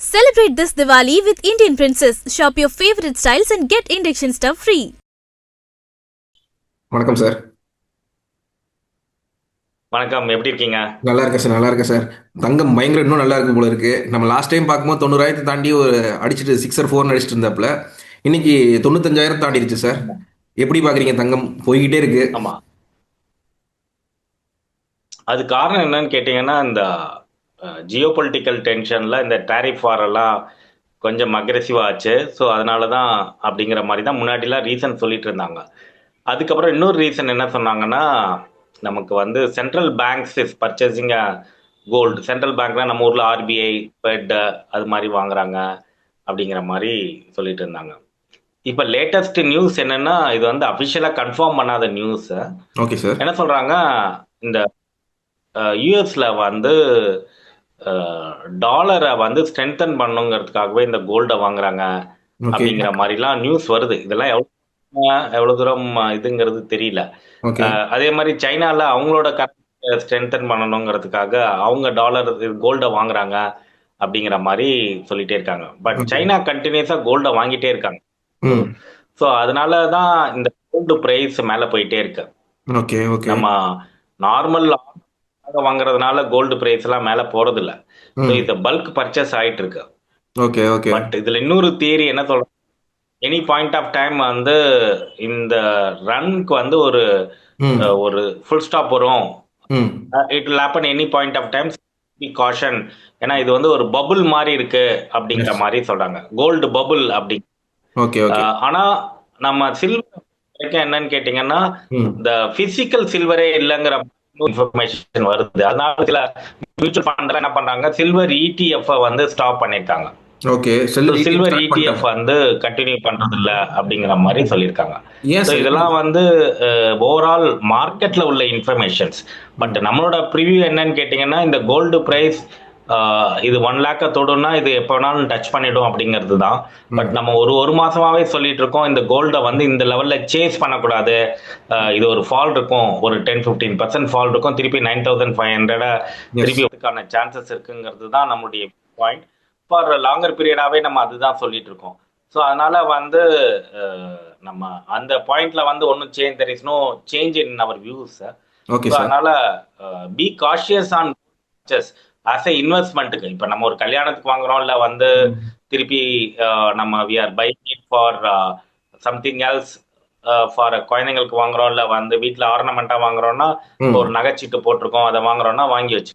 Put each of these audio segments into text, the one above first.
Celebrate this Diwali with Indian Princess. Shop your favorite styles and get induction stuff free. வணக்கம் sir வணக்கம். எப்படி இருக்கீங்க? நல்லா இருக்கேன் சார் நல்லா இருக்கேன் சார் தங்கம் பயங்கர இன்னும் நல்லா இருக்கும் போல இருக்கு. நம்ம லாஸ்ட் டைம் பார்க்கும்போது தொண்ணூறாயிரத்தை தாண்டி ஒரு அடிச்சிட்டு சிக்ஸர் ஃபோர் அடிச்சிட்டு இருந்தாப்புல. இன்னைக்கு தொண்ணூத்தஞ்சாயிரம் தாண்டிடுச்சு சார் எப்படி பார்க்குறீங்க தங்கம்? போய்கிட்டே இருக்கு. ஆமா. அது காரணம் என்னன்னு கேட்டீங்கன்னா இந்த ஜியோ பொலிட்டிக்கல் டென்ஷன்ல இந்த டேரிஃப் வார் எல்லாம் கொஞ்சம் அக்ரெசிவா ஆச்சு. ஸோ அதனால தான் அப்படிங்கிற மாதிரி தான் முன்னாடிலாம் ரீசன் சொல்லிட்டு இருந்தாங்க. அதுக்கப்புறம் இன்னொரு ரீசன் என்ன சொன்னாங்கன்னா நமக்கு வந்து central banks is purchasing gold central பேங்க்னா நம்ம ஊர்ல ஆர்பிஐ ஃபெட் அது மாதிரி வாங்குறாங்க அப்படிங்கிற மாதிரி சொல்லிட்டு இருந்தாங்க. இப்போ லேட்டஸ்ட் நியூஸ் என்னன்னா இது வந்து அஃபிஷியலாக கன்ஃபார்ம் பண்ணாத நியூஸ் ஓகே சார் என்ன சொல்றாங்க இந்த யூஎஸ்ல வந்து டாலரை வந்து ஸ்ட்ரென்தன் பண்ணுங்கிறதுக்காகவே இந்த கோல்டை வாங்குறாங்க அப்படிங்கிற மாதிரிலாம் நியூஸ் வருது. இதெல்லாம் எவ்வளவு எவ்வளவு தூரம் இதுங்கிறது தெரியல. அதே மாதிரி சைனால அவங்களோட ஸ்ட்ரென்தன் பண்ணணுங்கிறதுக்காக அவங்க டாலர் கோல்டை வாங்குறாங்க அப்படிங்கிற மாதிரி சொல்லிட்டே இருக்காங்க. பட். சைனா கண்டினியூஸா கோல்டை வாங்கிட்டே இருக்காங்க. ஸோ அதனால தான் இந்த கோல்டு பிரைஸ் மேல போயிட்டே இருக்கு. ஓகே ஓகே நம்ம நார்மல் வாங்குறதுனால கோல்டு பிரைஸ் எல்லாம் மேல போறது இல்ல இது பல்க் பர்ச்சேஸ் ஆயிட்டு இருக்கு. ஓகே ஓகே பட் இதுல இன்னொரு தியரி என்ன சொல்ற எனி பாயிண்ட் ஆஃப் டைம் வந்து இந்த ரன்க்கு வந்து ஒரு ஒரு ஃபுல் ஸ்டாப் வரும். It will happen any point of time caution ஏன்னா இது வந்து ஒரு பபுள் மாதிரி இருக்கு அப்படிங்கிற. மாதிரி சொல்றாங்க. கோல்டு பபுள் அப்படி. ஆனா நம்ம சில்வர் என்னன்னு கேட்டீங்கன்னா இந்த பிசிக்கல் சில்வரே இல்லைங்கிற இன்ஃபர்மேஷன் வருது. அதனால சில மியூச்சுவல் ஃபண்ட் என்ன பண்றாங்க? சில்வர் இடிஎஃப் வந்து ஸ்டாப் பண்ணிருக்காங்க ஓகே செல் சில்வர் இடிஎஃப் வந்து கண்டினியூ பண்றது இல்ல அப்படிங்கிற மாதிரி சொல்லியிருக்காங்க. இதெல்லாம் வந்து ஓவரால் மார்க்கெட்ல உள்ள இன்ஃபர்மேஷன்ஸ் பட் நம்மளோட ப்ரிவியூ என்னன்னு கேட்டிங்கன்னா இந்த கோல்டு பிரைஸ் இது ஒன் லேக்க தொடும்னா இது எப்போ வேணாலும் டச் பண்ணிடும் அப்படிங்கிறது தான் பட் நம்ம ஒரு ஒரு மாசமாவே சொல்லிட்டு இருக்கோம் இந்த கோல்டை வந்து இந்த லெவல்ல சேஸ் பண்ணக்கூடாது. இது ஒரு ஃபால் இருக்கும் ஒரு டென் ஃபிஃப்டீன் பர்சன்ட் ஃபால் இருக்கும் திருப்பி நைன் தௌசண்ட் ஃபைவ் ஹண்ட்ரட திருப்பி அதுக்கான சான்சஸ் இருக்குங்கிறது தான் நம்மளுடைய பாயிண்ட் ஃபார் லாங்கர் பீரியடாவே நம்ம அதுதான் சொல்லிட்டு இருக்கோம். ஸோ அதனால வந்து நம்ம அந்த பாயிண்ட்ல வந்து ஒன்றும் change there is no change in their views அதனால be cautious on as a இன்வெஸ்ட்மெண்ட்டுக்கு இப்போ நம்ம ஒரு கல்யாணத்துக்கு வாங்குறோம் இல்லை வந்து திருப்பி நம்ம we are buy it for something else for குழந்தைங்களுக்கு வாங்குறோம் இல்லை வந்து வீட்டில் ஆர்னமெண்ட்டாக வாங்குறோம்னா ஒரு நகைச்சீட்டு போட்டிருக்கோம் அதை வாங்குறோம்னா வாங்கி வச்சு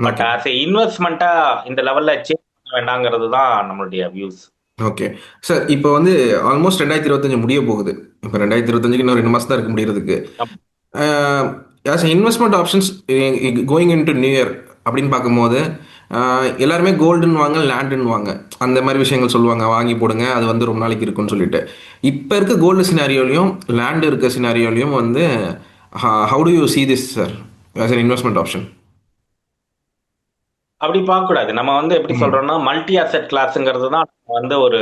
பட் ஆஸ் ஏ இன்வெஸ்ட்மெண்ட்டா இந்த லெவல்ல சேஞ்ச் பண்ண வேண்டாங்கிறது தான் நம்மளுடைய வியூஸ் ஓகே சார் இப்போ வந்து ஆல்மோஸ்ட் ரெண்டாயிரத்தி இருபத்தஞ்சு முடிய போகுது. இப்போ ரெண்டாயிரத்தி இருபத்தஞ்சுக்கு இன்னும் ரெண்டு மாதம் தான் இருக்கு முடியறதுக்கு. As investment options going into new year அப்படின்னு பார்க்கும்போது எல்லாருமே கோல்டுன்னு வாங்க லேண்டுன்னு வாங்க. அந்த மாதிரி விஷயங்கள் சொல்லுவாங்க. வாங்கி போடுங்க அது வந்து ரொம்ப நாளைக்கு இருக்குன்னு சொல்லிட்டு. இப்போ இருக்க கோல்டு சினாரியோலையும் லேண்டு இருக்க சினாரியோலையும் வந்து how do you see this sir as an investment option அப்படி பார்க்க கூடாது நம்ம வந்து எப்படி சொல்றோம்னா மல்டி அசெட் கிளாஸ்ங்கிறது தான் வந்து ஒரு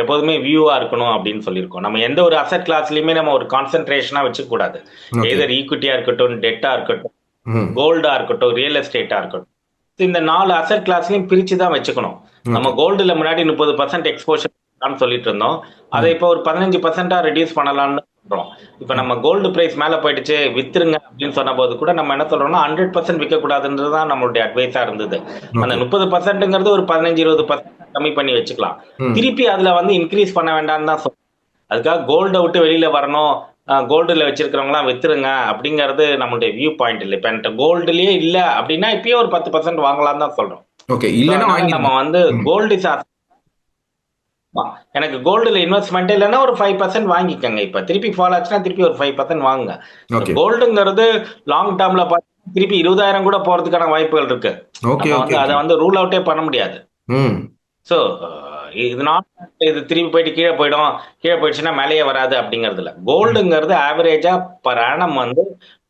எப்போதுமே வியூவா இருக்கணும் அப்படின்னு சொல்லியிருக்கோம். நம்ம எந்த ஒரு அசெட் கிளாஸ்லயுமே நம்ம ஒரு கான்சென்ட்ரேஷனா வச்சுக்க கூடாது ஓகே எதர் ஈக்விட்டியா இருக்கட்டும் டெட்டா இருக்கட்டும் கோல்டா இருக்கட்டும் ரியல் எஸ்டேட்டா இருக்கட்டும். இந்த நாலு அசெட் கிளாஸ்லயும் பிரிச்சு தான் வச்சுக்கணும் நம்ம கோல்டுல முன்னாடி முப்பது பர்சன்ட் எக்ஸ்போஷர் சொல்லிட்டு இருந்தோம் அதை இப்போ ஒரு பதினஞ்சு பர்சன்டா ரெடியூஸ் பண்ணலாம்னு சொல்றோம். இப்போ நம்ம கோல்டு பிரைஸ் மேல போயிடுச்சு வித்துருங்க அப்படின்னு சொன்ன போது கூட நம்ம என்ன சொல்றோம்னா ஹண்ட்ரட் பர்சன்ட் விற்க கூடாதுன்றது தான் நம்மளுடைய அட்வைஸா இருந்தது. அந்த முப்பது பர்சன்ட்ங்கிறது ஒரு பதினஞ்சு இருபது பர்சன்ட் கம்மி பண்ணி வச்சுக்கலாம். திருப்பி அதுல வந்து இன்க்ரீஸ் பண்ண வேண்டாம்னு தான் சொல்றோம் அதுக்காக கோல்டை விட்டு வெளியில வரணும். கோல்டுல வச்சிருக்கிறவங்களாம் வித்துருங்க அப்படிங்கிறது நம்மளுடைய வியூ பாயிண்ட் இல்லை. இப்போ என்கிட்ட கோல்டுலயே இல்ல அப்படின்னா இப்பயே ஒரு பத்து பர்சன்ட் வாங்கலாம் தான் சொல்றோம். ஓகே இல்லைன்னா நம்ம வந்து கோல்டு இஸ் எனக்கு கோல்டுல இன்வெஸ்ட்மெண்ட் இல்லைன்னா ஒரு ஃபைவ் பர்சன்ட் வாங்கிக்கோங்க. இப்ப திருப்பி ஃபால் ஆச்சுன்னா திருப்பி ஒரு ஃபைவ் பர்சன்ட் வாங்குங்க. கோல்டுங்கிறது லாங் டேர்ம்ல பார்த்தா திருப்பி இருபதாயிரம் கூட போறதுக்கான வாய்ப்புகள் இருக்கு. அதை வந்து ரூல் அவுட்டே பண்ண முடியாது. ஸோ இது நாட் இது திருப்பி போயிட்டு கீழே போயிடும். கீழே போயிடுச்சுன்னா மேலேயே வராது அப்படிங்கிறது இல்ல கோல்டுங்கிறது ஆவரேஜா பர் ஆனம் வந்து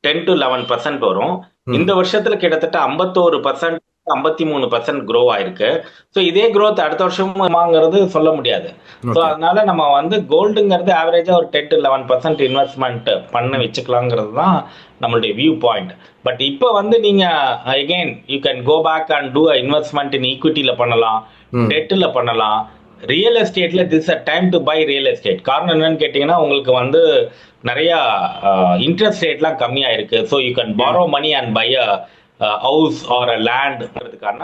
டென் டு லெவன் பர்சன்ட் வரும். இந்த வருஷத்துல கிட்டத்தட்ட ஐம்பத்தோரு பர்சன்ட் ஐம்பத்தி மூணு பர்சன்ட் க்ரோ ஆயிருக்கு. ஸோ இதே growth அடுத்த வருஷமுமாங்கிறது சொல்ல முடியாது. ஸோ அதனால நம்ம வந்து கோல்டுங்கிறது ஆவரேஜா ஒரு ten to eleven percent investment பண்ண வச்சுக்கலாங்கிறது தான் நம்மளுடைய வியூ பாயிண்ட் பட் இப்போ வந்து நீங்க again you can go back and do investment in ஈக்விட்டியில பண்ணலாம். டெட்டில் பண்ணலாம். Real எஸ்டேட்ல this a time to buy real estate காரணம் என்னன்னு கேட்டிங்கன்னா உங்களுக்கு வந்து நிறைய இன்ட்ரெஸ்ட் ரேட்லாம் கம்மியா இருக்கு so you can borrow money and buy a house or a லேண்ட்ங்கிறதுக்கான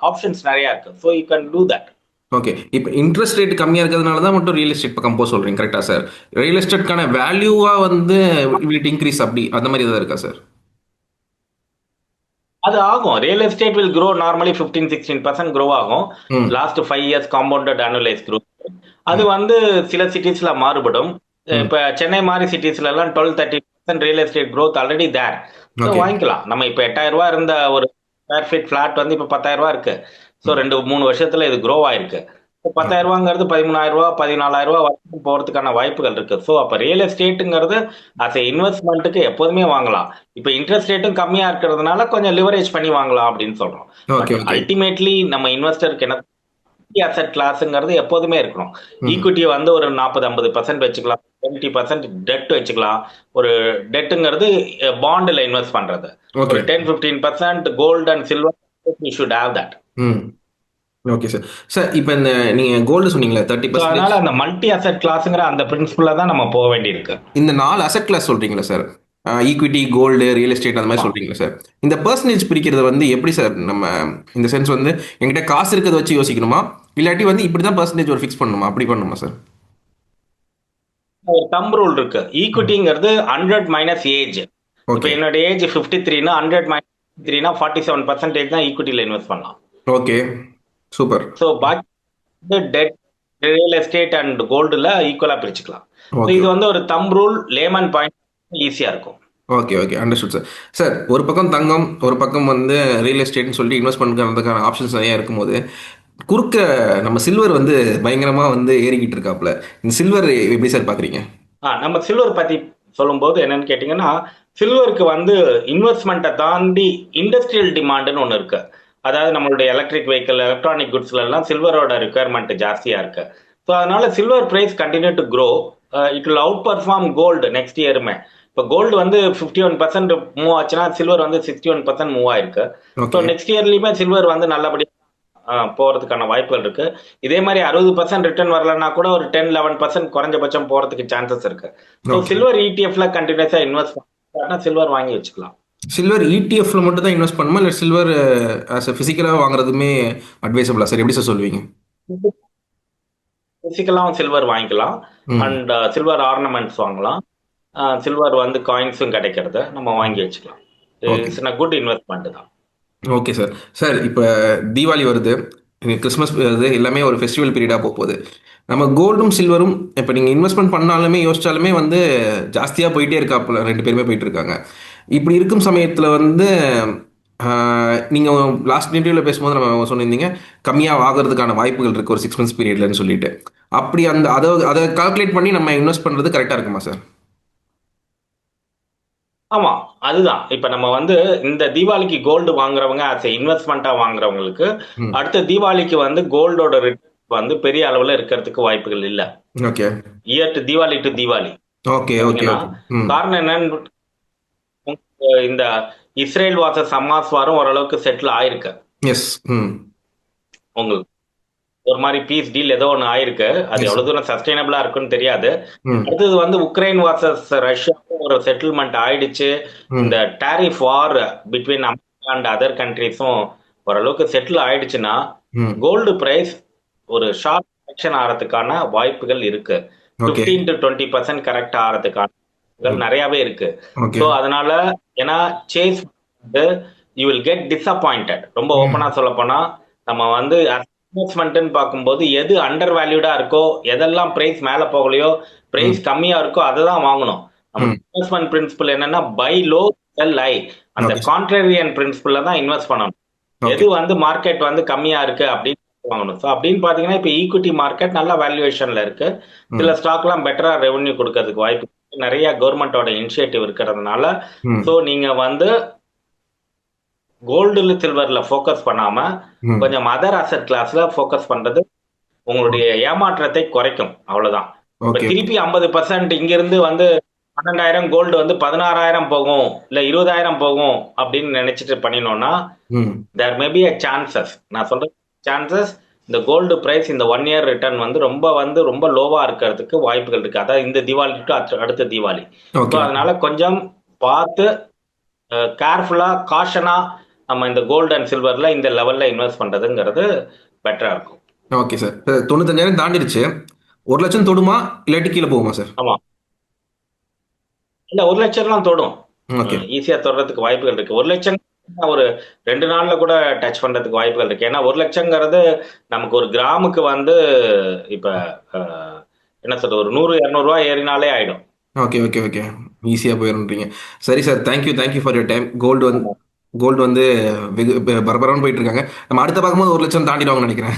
options நிறைய இருக்கு. So you can do that okay இப்போ இன்ட்ரெஸ்ட் ரேட் கம்மியாக இருக்கிறதுனால தான் மட்டும் ரியல் எஸ்டேட் பக்கம் போக சொல்கிறீங்க கரெக்டாக சார் ரியல் எஸ்டேட்கான வேல்யூவாக வந்து இன்க்ரீஸ் அப்படி? அந்த மாதிரி ஏதாவது இருக்கா சார் அது ஆகும். Real estate will grow normally 15 sixteen percent grow ஆகும். Last five years compounded annualised growth. அது வந்து சில சிட்டிஸ்ல மாறுபடும். இப்ப சென்னை மாதிரி சிட்டிஸ்ல எல்லாம் twelve thirty percent real estate growth already there. வாங்கிக்கலாம். நம்ம இப்ப எட்டாயிரம் ரூபாய் இருந்த ஒரு ஸ்கொயர் ஃபீட் ஃபிளாட் வந்து இப்ப பத்தாயிரம் ரூபாய் இருக்கு. ஸோ ரெண்டு மூணு வருஷத்துல இது grow ஆயிருக்கு. பத்தாயிரம் ரூபாங்கிறது பதிமூணாயிரம் ரூபாய் பதினாலாயிரம் ரூபாய் வரைக்கும் போறதுக்கான வாய்ப்புகள் இருக்கு. ஸோ அப்ப ரியல் எஸ்டேட்டுங்கிறது அஸ் எ இன்வெஸ்ட்மெண்ட்டுக்கு எப்போதுமே வாங்கலாம். இப்போ இன்ட்ரெஸ்ட் ரேட்டும் கம்மியா இருக்கிறதுனால கொஞ்சம் லிவரேஜ் பண்ணி வாங்கலாம் அப்படின்னு சொல்றோம். அல்டிமேட்லி நம்ம இன்வெஸ்டருக்கு என்ன அசெட் கிளாஸ்ங்கிறது எப்போதுமே இருக்கணும். ஈக்விட்டியை வந்து ஒரு நாற்பது ஐம்பது பர்சன்ட் வச்சுக்கலாம். டுவெண்ட்டி பர்சன்ட் டெட் வச்சுக்கலாம். ஒரு டெட்டுங்கிறது பாண்டில் இன்வெஸ்ட் பண்றது. ஒரு ten fifteen percent gold and silver you should have that okay sir sir இப்போ இந்த நீங்கள் கோல்டு சொன்னீங்களே தேர்ட்டி ஸோ அதனால அந்த மல்டி அசெட் கிளாஸ்ங்கிற அந்த பிரின்சிபல்ல தான் நம்ம போக வேண்டியிருக்கு. இந்த நாலு அசெட் கிளாஸ் சொல்கிறீங்களா sir equity gold real estate அந்த மாதிரி சொல்கிறீங்களா சார் இந்த பர்சன்டேஜ் பிரிக்கிறது வந்து எப்படி சார் நம்ம இந்த சென்ஸ் வந்து என்கிட்ட காசு இருக்கிறத வச்சு யோசிக்கணுமா? இல்லாட்டி வந்து இப்படி தான் பர்சன்டேஜ் ஒரு ஃபிக்ஸ் பண்ணணுமா? அப்படி பண்ணணுமா சார் ஒரு தம் ரூல் இருக்கு. ஈக்விட்டிங்கிறது ஹண்ட்ரட் மைனஸ் ஏஜ் இப்போ ஓகே என்னோட ஏஜ் ஃபிஃப்டி த்ரீனா ஹண்ட்ரட் மைனஸ் த்ரீனா ஃபார்ட்டி செவன் பர்சன்டேஜ் தான் ஈக்விட்டியில் இன்வெஸ்ட் பண்ணலாம். Okay super. ஸோ பாக்கி டெட் ரியல் எஸ்டேட் அண்ட் கோல்டுல ஈக்குவலா பிரிச்சுக்கலாம். இது வந்து ஒரு தம் ரூல் லேமன் பாயிண்ட் ஈஸியா இருக்கும். Okay okay understood sir sir ஒரு பக்கம் தங்கம் ஒரு பக்கம் வந்து ரியல் எஸ்டேட்னு சொல்லி இன்வெஸ்ட் பண்ணுறதுக்கான ஆப்ஷன்ஸ் நிறையா இருக்கும்போது குறுக்க நம்ம சில்வர் வந்து பயங்கரமாக வந்து ஏறிக்கிட்டு இருக்காப்புல. இந்த சில்வர் எப்படி சார் பார்க்குறீங்க ஆ நம்ம சில்வர் பத்தி சொல்லும்போது என்னன்னு கேட்டிங்கன்னா சில்வருக்கு வந்து இன்வெஸ்ட்மெண்ட்டை தாண்டி இண்டஸ்ட்ரியல் டிமாண்டுன்னு ஒன்று இருக்கு. அதாவது நம்மளுடைய எலக்ட்ரிக் வெஹிக்கிள் எலக்ட்ரானிக் குட்ஸ்ல எல்லாம் சில்வரோட ரெக்குயர்மெண்ட் ஜாஸ்தியா இருக்கு. ஸோ அதனால silver price continue to grow it will outperform gold next இயருமே இப்போ கோல்டு வந்து ஃபிஃப்டி ஒன் பர்சன்ட் மூவ் ஆச்சுன்னா சில்வர் வந்து சிக்ஸ்டி ஒன் பர்சன்ட் மூவ் ஆயிருக்கு ஸோ நெக்ஸ்ட் இயர்லயுமே சில்வர் வந்து நல்லபடியா ஆ, போறதுக்கான வாய்ப்புகள் இருக்கு. இதே மாதிரி அறுபது பர்சன்ட் ரிட்டர்ன் வரலன்னா கூட ஒரு டென் லெவன் பர்சன்ட் குறைஞ்சபட்சம் போறதுக்கு சான்சஸ் இருக்கு. ஸோ. சில்வர் இடிஎஃப்ல கண்டினியூஸா இன்வெஸ்ட் பண்ணா சில்வர் வாங்கி வச்சுக்கலாம். சில்வர் இடிஎஃப்ல மட்டும் தான் இன்வெஸ்ட் பண்ணுமா? இல்லை சில்வர் ஆஸ் ஃபிசிக்கலாக வாங்குறதுமே அட்வைசபிளா சார் எப்படி சார் சொல்லுவீங்க? பிசிக்கலாவும் சில்வர் வாங்கிக்கலாம். அண்ட் சில்வர் ஆர்னமெண்ட்ஸ் வாங்கலாம். சில்வர் வந்து காயின்ஸும் கிடைக்கிறது நம்ம வாங்கி வச்சுக்கலாம். இட்ஸ் குட் இன்வெஸ்ட்மெண்ட் தான். ஓகே சார் சார் இப்போ தீபாவளி வருது. கிறிஸ்மஸ் வருது. எல்லாமே ஒரு ஃபெஸ்டிவல் பீரியடாக போக போகுது. நம்ம கோல்டும் சில்வரும் இப்போ நீங்கள் இன்வெஸ்ட்மெண்ட் பண்ணாலுமே யோசிச்சாலுமே வந்து ஜாஸ்தியாக போயிட்டே இருக்காப்புல ரெண்டு பேருமே போயிட்டு இருக்காங்க. இப்படி இருக்கும் சமயத்தில் வந்து நீங்கள் லாஸ்ட் இன்டர்வியூவில் பேசும்போது நம்ம சொன்னிருந்தீங்க கம்மியாக ஆகிறதுக்கான வாய்ப்புகள் இருக்குது ஒரு சிக்ஸ் மந்த்ஸ் பீரியட்லன்னு சொல்லிட்டு. அப்படி அந்த அதை அதை கால்குலேட் பண்ணி நம்ம இன்வெஸ்ட் பண்ணுறது கரெக்டாக இருக்குமா சார் ஆமா அதுதான். இப்ப நம்ம வந்து இந்த தீபாவளிக்கு கோல்டு வாங்குறவங்க ஆஸ் இன்வெஸ்ட்மெண்ட்டா வாங்குறவங்களுக்கு. அடுத்த தீபாவளிக்கு வந்து கோல்டோட ரிட்டர்ன் வந்து பெரிய அளவுல இருக்கிறதுக்கு வாய்ப்புகள் இல்ல. Okay year to Deepavali to Deepavali. காரணம் என்னன்னு இந்த இஸ்ரேல் வாசஸ் ஹமாஸ் வாரம் ஓரளவுக்கு செட்டில் ஆயிருக்கு. எஸ் உங்களுக்கு. ஒரு மாதிரி பீஸ் டீல் ஏதோ ஒன்று ஆயிருக்கு. அது. எவ்வளவு தூரம் சஸ்டைனபிளா இருக்குன்னு தெரியாது. அடுத்தது வந்து உக்ரைன் வாசஸ் ரஷ்யா ஒரு செட்டில்மெண்ட் ஆயிடுச்சு. இந்த tariff war between America and other கண்ட்ரிஸும் ஓரளவுக்கு செட்டில் ஆயிடுச்சுன்னா கோல்டு பிரைஸ் ஒரு ஷார்ட் கரெக்ஷன் ஆகிறதுக்கான வாய்ப்புகள் இருக்கு. Fifteen to twenty percent correct ஆகிறதுக்கான நிறையவே இருக்கு. ஸோ அதனால ஏன்னா சேஸ் வந்து யூ வில் கெட் டிசப்பாயிண்டட் ரொம்ப ஓப்பனா சொல்ல போனா நம்ம வந்து இன்வெஸ்ட்மெண்ட்னு பார்க்கும்போது எது அண்டர் வேல்யூடா இருக்கோ எதெல்லாம் பிரைஸ் மேல போகலையோ பிரைஸ் கம்மியா இருக்கோ அதை தான் வாங்கணும். இன்வெஸ்ட்மெண்ட் பிரின்சிபல் என்னன்னா பை லோ செல் ஹை அந்த. கான்ட்ரேரியன் பிரின்சிபல்ல தான் இன்வெஸ்ட் பண்ணணும். எது வந்து மார்க்கெட் வந்து கம்மியா இருக்கு அப்படின்னு வாங்கணும். ஸோ அப்படின்னு பாத்தீங்கன்னா இப்போ ஈக்விட்டி மார்க்கெட் நல்ல வேல்யூவேஷன்ல இருக்கு. சில ஸ்டாக்லாம் பெட்டரா ரெவன்யூ கொடுக்கறதுக்கு வாய்ப்பு. நிறைய கவர்மெண்டோட இனிஷியேட்டிவ் இருக்கிறதுனால ஸோ நீங்க வந்து கோல்டு சில்வர்ல ஃபோக்கஸ் பண்ணாம கொஞ்சம் அதர் அசெட் கிளாஸ்ல ஃபோக்கஸ் பண்றது உங்களுடைய ஏமாற்றத்தை குறைக்கும் அவ்வளவுதான். திருப்பி ஐம்பது பர்சன்ட் இங்க இருந்து வந்து பன்னெண்டாயிரம் கோல்டு வந்து பதினாறாயிரம் போகும் இல்ல இருபதாயிரம் போகும் அப்படின்னு நினைச்சிட்டு பண்ணினோம்னா தேர் மேபி அ சான்சஸ் நான் சொல்றது சான்சஸ் இந்த கோல்டு பிரைஸ் இந்த ஒன் இயர் ரிட்டர்ன் வந்து ரொம்ப வந்து ரொம்ப லோவா இருக்கிறதுக்கு வாய்ப்புகள் இருக்கு. அதாவது இந்த தீபாவளி to அடுத்த- தீபாவளி. ஓகே அதனால கொஞ்சம் பார்த்து கேர்ஃபுல்லா காஷனா நம்ம இந்த கோல்டு அண்ட் சில்வர்ல இந்த லெவல்ல இன்வெஸ்ட் பண்றதுங்கிறது பெட்டரா இருக்கும். ஓகே சார் தொண்ணூத்தஞ்சாயிரம் தாண்டிடுச்சு. ஒரு லட்சம் தொடுமா? இல்லாட்டி கீழே போகுமா சார் ஆமா. இல்ல ஒரு லட்சம்லாம் தொடும். ஈஸியா தொடுறதுக்கு வாய்ப்புகள் இருக்கு. ஒரு லட்சம் ஒரு ரெண்டு நாள்ல கூட டச் பண்றதுக்கு வாய்ப்புகள் இருக்கு. ஏன்னா ஒரு லட்சங்கிறது நமக்கு ஒரு கிராமுக்கு வந்து இப்ப என்ன சொல்றது ஒரு நூறு இரநூறுவா ஏறினாலே ஆயிடும். Okay okay okay. ஈஸியாக போயிடும்ன்றீங்க. சரி sir thank you thank you for your time gold வந்து கோல்டு வந்து வெகு ப- பரபரன்னு போயிட்டு இருக்காங்க. நம்ம அடுத்த பார்க்கும்போது ஒரு லட்சம் தாண்டிடுவாங்கன்னு நினைக்கிறேன்.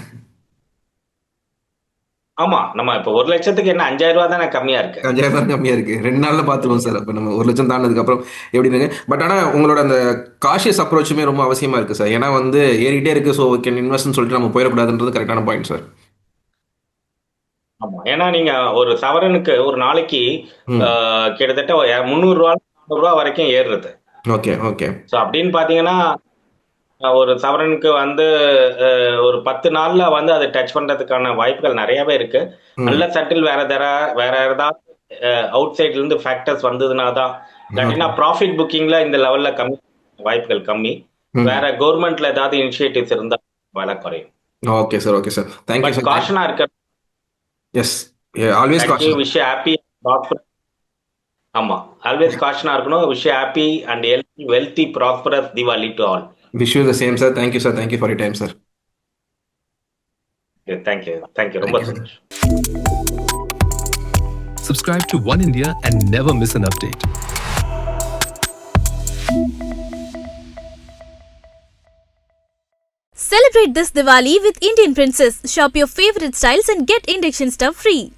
ஆமா நம்ம இப்ப ஒரு லட்சத்துக்கு என்ன அஞ்சாயிரம் ரூபா தானே கம்மியா இருக்கு? அஞ்சாயிரம் தான் கம்மியாக இருக்கு. ரெண்டு நாளில் பார்த்துருவோம் சார். அப்போ நம்ம ஒரு லட்சம் தாண்டினதுக்கு அப்புறம் எப்படி இருக்கு? பட் ஆனால் உங்களோட அந்த காஷியஸ் அப்ரோச்சுமே ரொம்ப அவசியமா இருக்கு சார். ஏன்னா வந்து ஏறிட்டே இருக்கு ஸோ கேன் இன்வெஸ்ட்னு சொல்லிட்டு நம்ம போயிடக்கூடாதுன்றது கரெக்டான பாயிண்ட் சார். ஆமா. ஏன்னா நீங்க ஒரு சவரனுக்கு ஒரு நாளைக்கு கிட்டத்தட்ட முந்நூறு ரூபா ரூபா வரைக்கும் ஏறுறது. Okay okay. ஸோ அப்படின்னு பார்த்தீங்கன்னா அஹ், ஒரு சவரனுக்கு வந்து ஒரு பத்து நாள்ல வந்து அதை டச் பண்றதுக்கான வாய்ப்புகள் நிறையவே இருக்கு. நல்ல சட்டில் வேற தர வேற ஏதாவது அவுட் சைட்ல இருந்து ஃபேக்டர்ஸ் வந்ததுனா தான் இல்லாட்டினா ப்ராஃபிட் புக்கிங்ல இந்த லெவல்ல கம்மி வாய்ப்புகள் கம்மி. வேற கவர்மெண்ட்ல ஏதாவது இனிஷியேட்டிவ்ஸ் இருந்தா விலை குறையும். Okay sir okay sir thank you but sir காஷனா இருக்க எஸ் ஆல்வேஸ் காஷன் விஷயம் ஹாப்பி ஆமா. ஆல்வேஸ் காஷனா இருக்கணும். விஷயம் happy and healthy wealthy prosperous Diwali to all Wish you the same sir thank you sir thank you for your time sir thank you thank you ரொம்ப Thank you, sir. சந்தோஷம் Subscribe to One India and never miss an update. Celebrate this Diwali with Indian Princess. Shop your favorite styles and get induction stuff free.